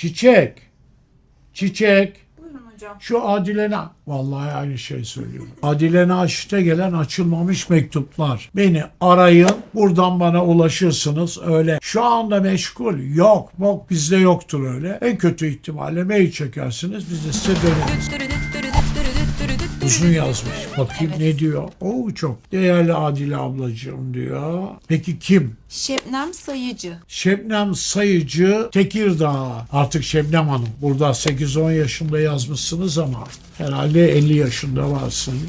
Çiçek. Çiçek. Buyurun hocam. Şu Adile Na- Vallahi aynı şey söylüyorum. Adile Naşit'e gelen açılmamış mektuplar. Beni arayın. Buradan bana ulaşırsınız. Öyle şu anda meşgul. Yok. Bok bizde yoktur öyle. En kötü ihtimalle mail çekersiniz. Biz de size döneriz. Uzun yazmış. Bakayım ne diyor. Oo çok değerli Adile ablacığım diyor. Peki kim? Şebnem Sayıcı. Şebnem Sayıcı Tekirdağ. Artık Şebnem Hanım. Burada 8-10 yaşında yazmışsınız ama herhalde 50 yaşında varsın.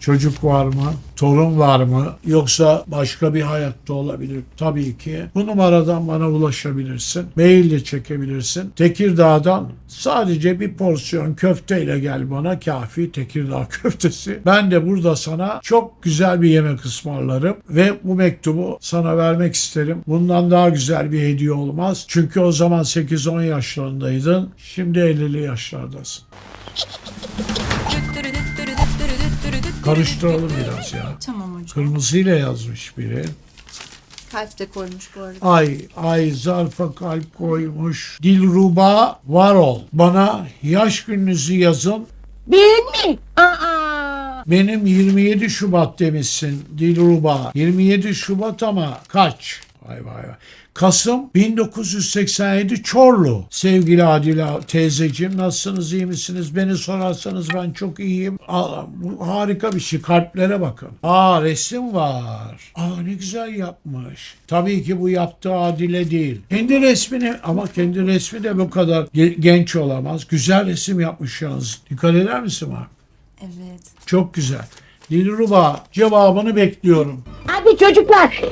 Çocuk var mı? Torun var mı? Yoksa başka bir hayatta olabilir tabii ki. Bu numaradan bana ulaşabilirsin. Mail de çekebilirsin. Tekirdağ'dan sadece bir porsiyon köfteyle gel bana kafi Tekirdağ köftesi. Ben de burada sana çok güzel bir yemek ısmarlarım ve bu mektubu sana vermek isterim. Bundan daha güzel bir hediye olmaz. Çünkü o zaman 8-10 yaşlarındaydın. Şimdi 50'li yaşlardasın. Karıştıralım biraz ya. Tamam hocam. Kırmızıyla yazmış biri. Kalp de koymuş bu arada. Ay, ay zarfa kalp koymuş. Dilruba Varol. Bana yaş gününüzü yazın. Ben mi? Aa. Benim 27 Şubat demişsin Dilruba. 27 Şubat ama kaç? Vay vay vay. Kasım 1987 Çorlu. Sevgili Adile teyzeciğim nasılsınız iyi misiniz? Beni sorarsanız ben çok iyiyim. Aa, bu harika bir şey. Kalplere bakın. Aa resim var. Aa ne güzel yapmış. Tabii ki bu yaptığı Adile değil. Kendi resmini ama kendi resmi de bu kadar ge- genç olamaz. Güzel resim yapmış yalnız. Dikkat eder misin bak? Evet. Çok güzel. Dilruba cevabını bekliyorum. Hadi çocuklar.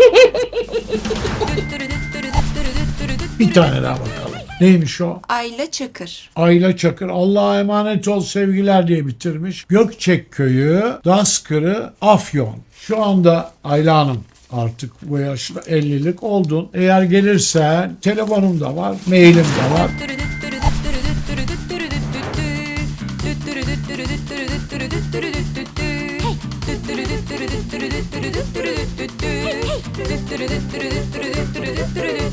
Bir tane daha bakalım. Neymiş o? Ayla Çakır. Ayla Çakır Allah'a emanet ol sevgiler diye bitirmiş. Gökçek Köyü, Daskırı, Afyon. Şu anda Ayla Hanım artık bu yaşta 50'lik oldun. Eğer gelirsen telefonum da var, mailim de var. hey, hey.